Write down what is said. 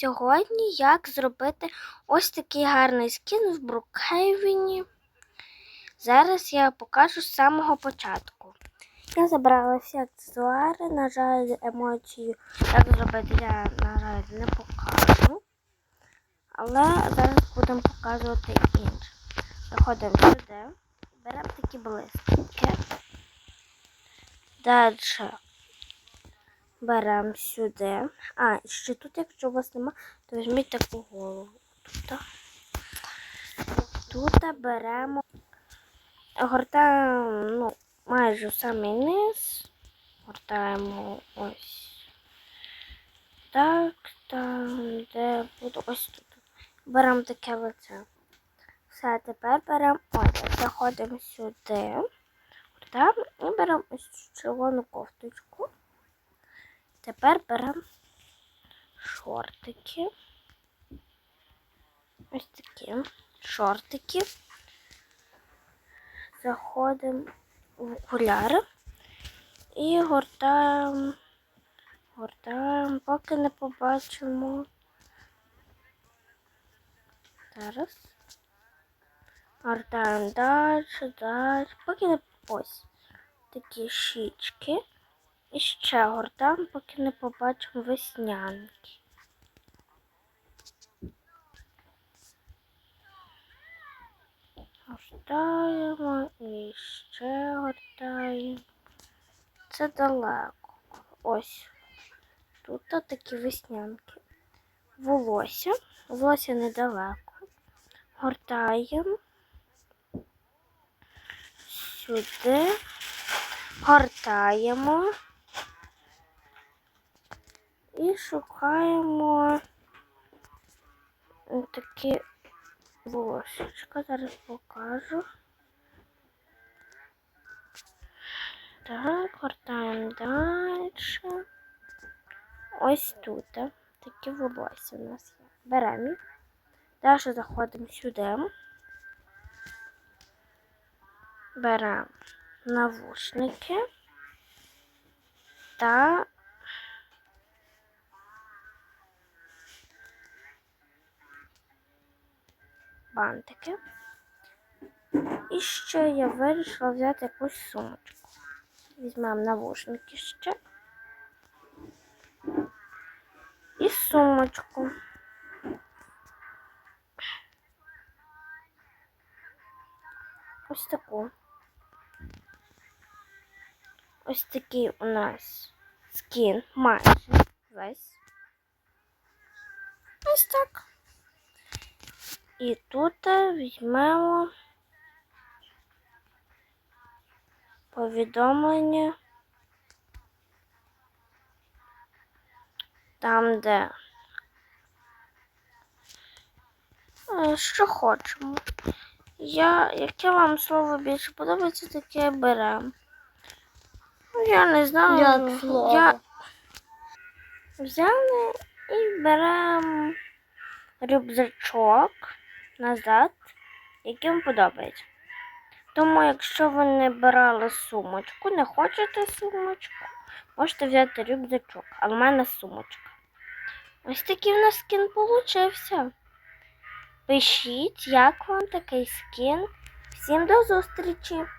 сьогодні, як зробити ось такий гарний скін в Брукхейвені. Зараз я покажу з самого початку. Я забрала всі аксесуари, на жаль, емоцію, як зробити, я, на жаль, не покажу. Але зараз будемо показувати інше. Заходимо сюди, беремо такі блискітки. Далі беремо сюди. А, ще тут, якщо у вас нема, то візьміть таку голову. Тут, тут беремо, гортаємо ну, майже самий низ. Гортаємо ось так, там, де буде ось тут. Беремо таке лице. Все, тепер беремо заходимо сюди, гортаємо і беремо ось червону кофточку. Тепер беремо шортики. Ось такі шортики. Заходимо в окуляри і гортаємо, гортаємо, поки не побачимо. Зараз. Гортаємо далі, далі, поки не ось такі щічки. І ще гортаємо, поки не побачимо веснянки. Гортаємо і ще гортаємо. Це далеко. Ось. Тут такі веснянки. Волосся. Волосся недалеко. Гортаємо. Сюди. Гортаємо. І шукаємо такі волосечка. Зараз покажу. Так, гортаємо далі. Ось тут такі волосся у нас є. Беремо. Далі заходимо сюди. Беремо навушники та бантики. І ще я вирішила взяти якусь сумочку. Візьмемо навушники ще. І сумочку. Ось таку. Ось такий у нас скін майже весь. Ось так. І тут візьмемо повідомлення там, де е, що хочемо. Я, яке вам слово більше подобається, таке беремо. Ну, я не знаю. Як слово? Я взяли і беремо рюкзачок назад, які вам подобається. Тому, якщо ви не брали сумочку, не хочете сумочку, можете взяти рюкзачок, але в мене сумочка. Ось такий у нас скін получився. Пишіть, як вам такий скін. Всім до зустрічі!